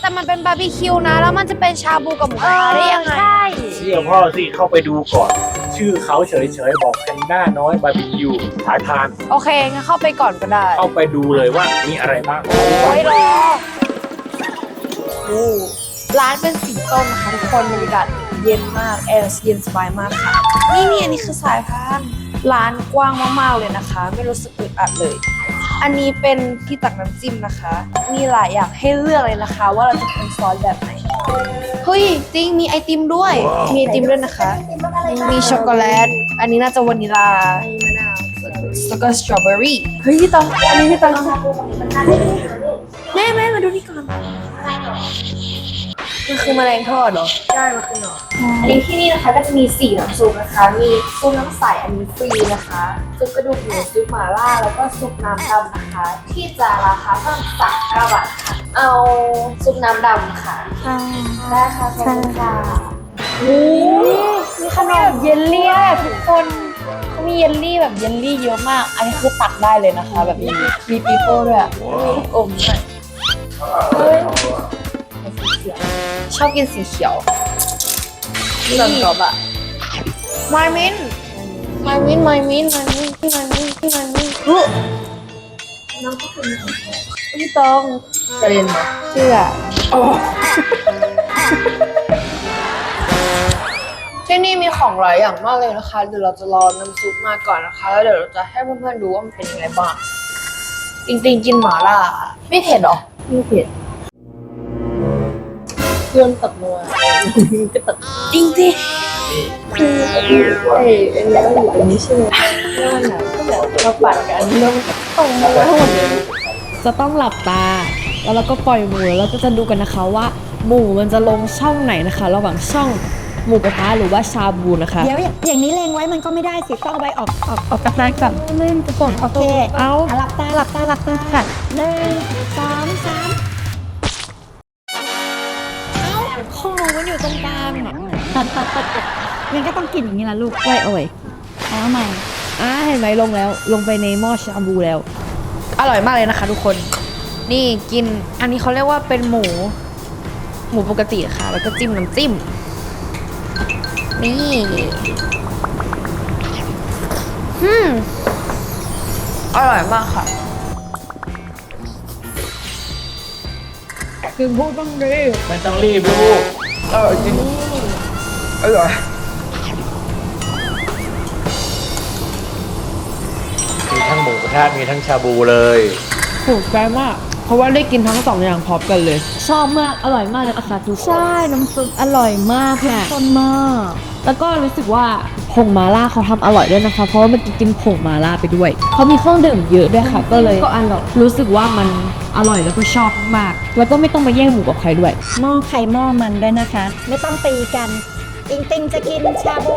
แต่มันเป็นบาร์บีคิวนะ แล้วมันจะเป็นชาบูกับหมูกระทะได้ยังไง ใช่ เชื่อพ่อสิเข้าไปดูก่อน ชื่อเขาเฉยๆบอกแพนด้าน้อยบาร์บีคิวสายทาน โอเคงั้นเข้าไปก่อนก็ได้ เข้าไปดูเลยว่ามีอะไรบ้าง โอ้ยรอโอ้ร้านเป็นสีส้มนะคะทุกคนบรรยากาศเย็นมาก แอร์เย็นสบายมากค่ะ นี่นี่อันนี้คือสายพาน ร้านกว้างมากๆเลยนะคะ ไม่รู้สึกอึดอัดเลย อันนี้เป็นที่ตักน้ำจิ้มนะคะ มีหลายอย่างให้เลือกเลยนะคะ ว่าเราจะเป็นซอสแบบไหนเฮ้ยจริงมีไอติมด้วย มีไอติมด้วยนะคะ มีช็อกโกแลต อันนี้น่าจะวานิลามีมะนาวแล้วก็สตรอเบอรี่เฮ้ยพี่ตองอันนี้พี่ตองแม่แม่มาดูนี่ก่อน มันคือแมลงทอดเหรอ ใช่มาคือหนออันนี้ที่นี่นะคะก็จะมีสี่น้ำซุปนะคะ มีซุปน้ำใสอันนี้ฟรีนะคะ ซุปกระดูกหมูซุปหม่าล่า แล้วก็ซุปน้ำดำนะคะ ที่จะราคาเพิ่มสามเก้าบาทค่ะ เอาซุปน้ำดำค่ะค่ะได้ค่ะขอบคุณค่ะโอ้มีขนมเยลลี่อะทุกคนเขามีเยลลี่แบบเยลลี่เยอะมาก อันนี้คือตักได้เลยนะคะ แบบนี้มีปีโป้ด้วยอะมีลูกอมด้วยเฮ้ยสีเขียว ชอบกินสีเขียวนี่ตอนกรอบอะมายมินมายมินมายมินมายมินมายมินมายมินพี่ตองกระเด็นเหรอเชื่อที่นี่มีของหลายอย่างมากเลยนะคะ เดี๋ยวเราจะรอน้ำซุปมาก่อนนะคะ แล้วเดี๋ยวเราจะให้เพื่อนๆดูว่ามันเป็นยังไงบ้าง จริงๆ กินหม่าล่า ไม่เผ็ดหรอ ไม่เผ็ด เพื่อนตักนัวก็ตักจริงดิไอ้ไอ้เนื้ออยู่อันนี้ใช่ไหมเนื้อหนังก็แบบมาปัดกันแล้วตรงมาแล้วหมดเลยจะต้องหลับตา แล้วเราก็ปล่อยหมูแล้วเราก็จะดูกันนะคะว่า หมูมันจะลงช่องไหนนะคะ ระหว่างช่องหมูกระทะหรือว่าชาบูนะคะ เดี๋ยวอย่างอย่างนี้เลงไว้มันก็ไม่ได้สิต้องเอาไปออกออกออกจากร้านก่อนเล่นจะกดโอเคเอาอะหลับตาหลับตาหลับตาค่ะหนึ่งสองสาม ของหนูมันอยู่ตรงกลางอะงั้นก็ต้องกินอย่างนี้ละลูกไว้โอ้ยเอาใหม่อ่าเห็นไหมลงแล้ว ลงไปในหม้อชาบูแล้ว อร่อยมากเลยนะคะ ทุกคน นี่กิน อันนี้เขาเรียกว่าเป็นหมู หมูปกติค่ะ แล้วก็จิ้มน้ำจิ้ม นี่อืมอร่อยมากค่ะ คือพูดต้องดีไม่ต้องรีบลูกอร่อยจริงอร่อยมีทั้งหมูกระทะมีทั้งชาบูเลยถูกใจมาก เพราะว่าได้กินทั้งสองอย่างพร้อมกันเลย ชอบมาก อร่อยมากเลยอาคาทุกใช่ น้ำซุปอร่อยมากค่ะคนมาก แล้วก็รู้สึกว่า ผงมาล่าเขาทำอร่อยด้วยนะคะ เพราะว่ามันกินผงมาล่าไปด้วย เขามีเครื่องดื่มเยอะด้วยค่ะ ก็เลยก็อร่อยรู้สึกว่ามันอร่อยแล้วก็ชอบมาก แล้วก็ไม่ต้องมาแย่งหมูกับใครด้วย หม้อไข่หม้อมันด้วยนะคะ ไม่ต้องตีกัน ติงติงจะกินชาบู